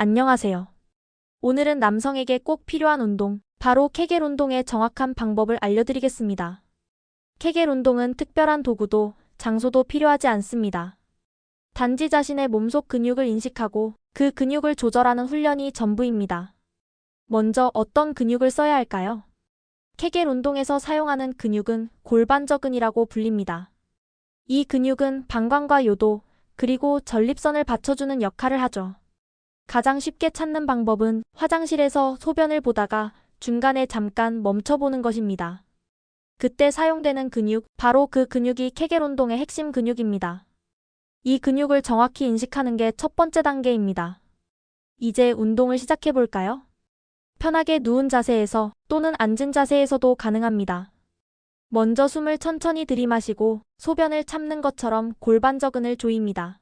안녕하세요. 오늘은 남성에게 꼭 필요한 운동, 바로 케겔 운동의 정확한 방법을 알려드리겠습니다. 케겔 운동은 특별한 도구도 장소도 필요하지 않습니다. 단지 자신의 몸속 근육을 인식하고 그 근육을 조절하는 훈련이 전부입니다. 먼저 어떤 근육을 써야 할까요? 케겔 운동에서 사용하는 근육은 골반저근이라고 불립니다. 이 근육은 방광과 요도, 그리고 전립선을 받쳐주는 역할을 하죠. 가장 쉽게 찾는 방법은 화장실에서 소변을 보다가 중간에 잠깐 멈춰보는 것입니다. 그때 사용되는 근육, 바로 그 근육이 케겔 운동의 핵심 근육입니다. 이 근육을 정확히 인식하는 게 첫 번째 단계입니다. 이제 운동을 시작해 볼까요? 편하게 누운 자세에서 또는 앉은 자세에서도 가능합니다. 먼저 숨을 천천히 들이마시고 소변을 참는 것처럼 골반저근을 조입니다.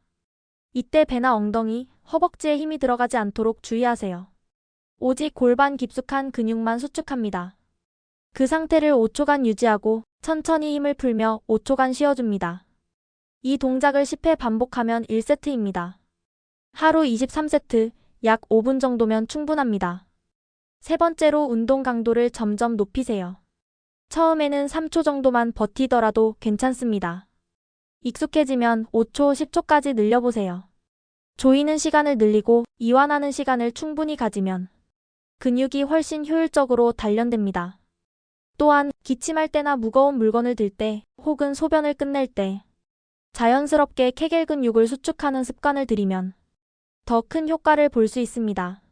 이때 배나 엉덩이, 허벅지에 힘이 들어가지 않도록 주의하세요. 오직 골반 깊숙한 근육만 수축합니다. 그 상태를 5초간 유지하고 천천히 힘을 풀며 5초간 쉬어줍니다. 이 동작을 10회 반복하면 1세트입니다. 하루 23세트, 약 5분 정도면 충분합니다. 세 번째로 운동 강도를 점점 높이세요. 처음에는 3초 정도만 버티더라도 괜찮습니다. 익숙해지면 5초, 10초까지 늘려보세요. 조이는 시간을 늘리고 이완하는 시간을 충분히 가지면 근육이 훨씬 효율적으로 단련됩니다. 또한 기침할 때나 무거운 물건을 들 때 혹은 소변을 끝낼 때 자연스럽게 케겔 근육을 수축하는 습관을 들이면 더 큰 효과를 볼 수 있습니다.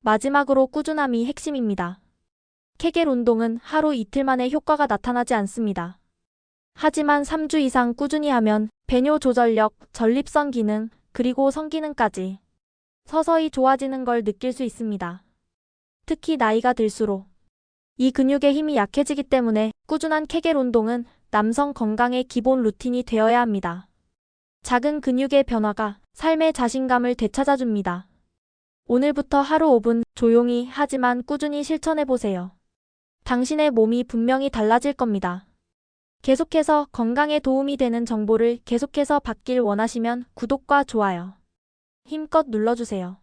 마지막으로 꾸준함이 핵심입니다. 케겔 운동은 하루 이틀 만에 효과가 나타나지 않습니다. 하지만 3주 이상 꾸준히 하면 배뇨 조절력, 전립선 기능, 그리고 성기능까지 서서히 좋아지는 걸 느낄 수 있습니다. 특히 나이가 들수록 이 근육의 힘이 약해지기 때문에 꾸준한 케겔 운동은 남성 건강의 기본 루틴이 되어야 합니다. 작은 근육의 변화가 삶의 자신감을 되찾아줍니다. 오늘부터 하루 5분 조용히 하지만 꾸준히 실천해 보세요. 당신의 몸이 분명히 달라질 겁니다. 계속해서 건강에 도움이 되는 정보를 계속해서 받길 원하시면 구독과 좋아요. 힘껏 눌러주세요.